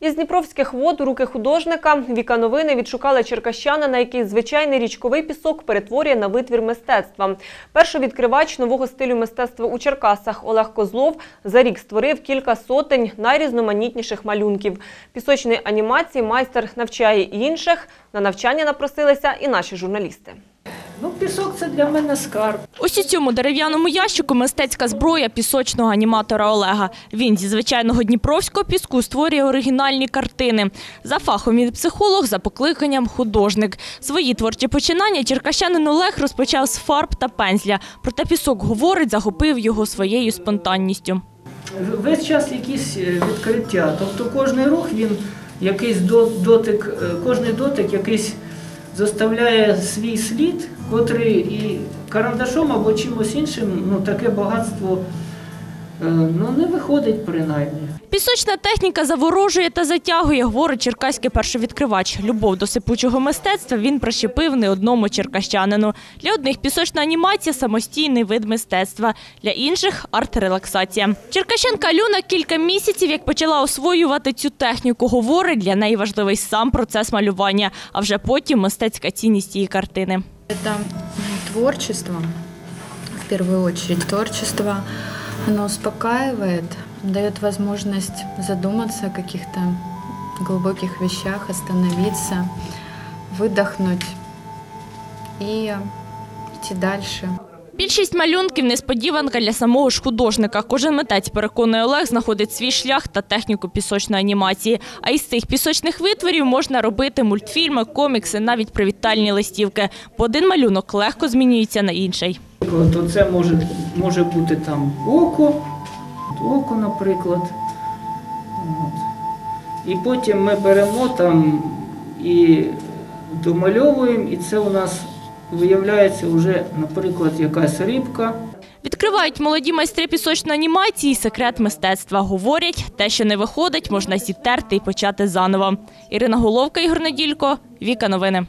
Із дніпровських вод у руки художника Віка Новини відшукали черкащанина, який звичайний річковий пісок перетворює на витвір мистецтва. Першовідкривач нового стилю мистецтва у Черкасах Олег Козлов за рік створив кілька сотень найрізноманітніших малюнків. Пісочної анімації майстер навчає інших. На навчання напросилися і наші журналісти. Ну, пісок це для мене скарб. Ось у цьому дерев'яному ящику мистецька зброя пісочного аніматора Олега. Він зі звичайного дніпровського піску створює оригінальні картини. За фахом він психолог, за покликанням художник. Свої творчі починання черкащанин Олег розпочав з фарб та пензля. Проте пісок говорить, захопив його своєю спонтанністю. Весь час якісь е, відкриття. Тобто кожний рух він якийсь дотик, е, кожний дотик якийсь заставляє свій слід, котрий і карандашом або чимось іншим, ну таке багатство ну, не виходить принаймні. Пісочна техніка заворожує та затягує, говорить черкаський першовідкривач. Любов до сипучого мистецтва він прищепив не одному черкащанину. Для одних пісочна анімація – самостійний вид мистецтва, для інших – арт-релаксація. Черкащанка Альона кілька місяців, як почала освоювати цю техніку, говорить, для неї важливий сам процес малювання, а вже потім мистецька цінність її картини. Это м, творчество, в первую очередь творчество, оно успокаивает, дает возможность задуматься о каких-то глубоких вещах, остановиться, выдохнуть и идти дальше. Більшість малюнків несподіванка для самого ж художника. Кожен митець, переконує Олег, знаходить свій шлях та техніку пісочної анімації. А із цих пісочних витворів можна робити мультфільми, комікси, навіть привітальні листівки. Бо один малюнок легко змінюється на інший. От оце може, може бути там око, око, наприклад. От. І потім ми беремо там і домальовуємо, і це у нас виявляється вже, наприклад, якась рибка. Відкривають молоді майстри пісочної анімації секрет мистецтва. Говорять, те, що не виходить, можна зітерти і почати заново. Ірина Головка, Ігор Неділько, Віка Новини.